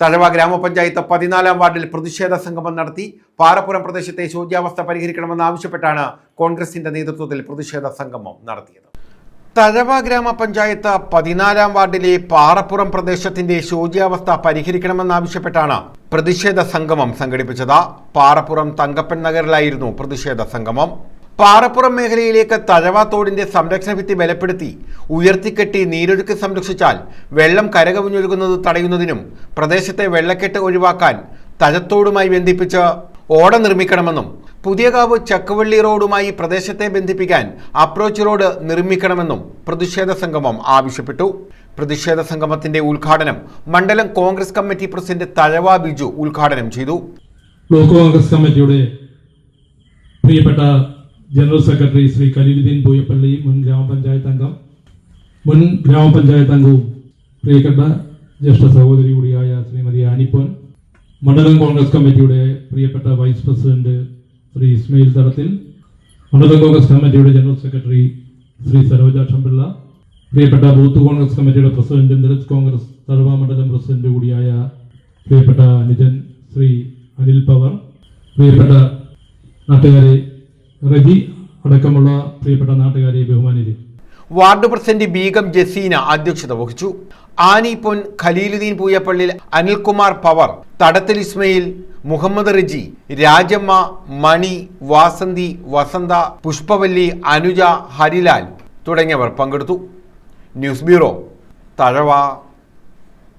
തഴവ ഗ്രാമപഞ്ചായത്ത് പതിനാലാം വാർഡിൽ പ്രതിഷേധ സംഗമം നടത്തി പാറപ്പുറം പ്രദേശത്തെ ശോച്യാവസ്ഥ പരിഹരിക്കണമെന്നാവശ്യപ്പെട്ടാണ് കോൺഗ്രസിന്റെ നേതൃത്വത്തിൽ പ്രതിഷേധ സംഗമം നടത്തിയത്. തഴവ ഗ്രാമപഞ്ചായത്ത് പതിനാലാം വാർഡിലെ പാറപ്പുറം പ്രദേശത്തിന്റെ ശോച്യാവസ്ഥ പരിഹരിക്കണമെന്നാവശ്യപ്പെട്ടാണ് പ്രതിഷേധ സംഗമം സംഘടിപ്പിച്ചത്. പാറപ്പുറം തങ്കപ്പൻ നഗറിലായിരുന്നു പ്രതിഷേധ സംഗമം. പാറപ്പുറം മേഖലയിലേക്ക് തഴവ തോടിന്റെ സംരക്ഷണ ഭിത്തി ബലപ്പെടുത്തി ഉയർത്തിക്കെട്ടി നീരൊഴുക്ക് സംരക്ഷിച്ചാൽ വെള്ളം കരകവിഞ്ഞൊഴുകുന്നത് തടയുന്നതിനും പ്രദേശത്തെ വെള്ളക്കെട്ട് ഒഴിവാക്കാൻ തഴത്തോടുമായി ബന്ധിപ്പിച്ച് ഓട നിർമ്മിക്കണമെന്നും പുതിയകാവ് ചക്കവള്ളി റോഡുമായി പ്രദേശത്തെ ബന്ധിപ്പിക്കാൻ അപ്രോച്ച് റോഡ് നിർമ്മിക്കണമെന്നും പ്രതിഷേധ സംഗമം ആവശ്യപ്പെട്ടു. പ്രതിഷേധ സംഗമത്തിന്റെ ഉദ്ഘാടനം മണ്ഡലം കോൺഗ്രസ് കമ്മിറ്റി പ്രസിഡന്റ് തഴവ ബിജു ഉദ്ഘാടനം ചെയ്തു. ബ്ലോക്ക് കോൺഗ്രസ് കമ്മിറ്റിയുടെ പ്രിയപ്പെട്ട ജനറൽ സെക്രട്ടറി ശ്രീ കലീലുദ്ദീൻ പൂയപ്പള്ളി മുൻ ഗ്രാമപഞ്ചായത്ത് അംഗം മുൻ ഗ്രാമപഞ്ചായത്ത് അംഗവും പ്രിയപ്പെട്ട ജ്യേഷ്ഠ സഹോദരി കൂടിയായ ശ്രീമതി ആനിപ്പോൻ മണ്ഡലം കോൺഗ്രസ് കമ്മിറ്റിയുടെ പ്രിയപ്പെട്ട വൈസ് പ്രസിഡന്റ് ശ്രീ ഇസ്മയിൽ തടത്തിൽ മണ്ഡലം കോൺഗ്രസ് കമ്മിറ്റിയുടെ ജനറൽ സെക്രട്ടറി ശ്രീ സരോജ ഷംപിള്ള പ്രിയപ്പെട്ട ബൂത്ത് കോൺഗ്രസ് കമ്മിറ്റിയുടെ പ്രസിഡന്റ് ദളിത് കോൺഗ്രസ് തഴവ മണ്ഡലം പ്രസിഡന്റ് കൂടിയായ പ്രിയപ്പെട്ട അനുജൻ ശ്രീ അനിൽ പവർ പ്രിയപ്പെട്ട നാട്ടുകാരെ റജി അടക്കമുള്ള പ്രിയപ്പെട്ട നാട്ടുകാരെ ബഹുമാനിരെ വാർഡ് പ്രസിഡന്റ് ബീഗം ജസീന അധ്യക്ഷത വഹിച്ചു. ആനി പൊൻ ഖലീലുദ്ദീൻ പൂയപ്പള്ളിൽ അനിൽകുമാർ പവർ തടത്തൽ ഇസ്മയിൽ മുഹമ്മദ് റിജി രാജമ്മ മണി വാസന്തി വസന്ത പുഷ്പവല്ലി അനുജ ഹരിലാൽ തുടങ്ങിയവർ പങ്കെടുത്തു. News bureau Thazhava.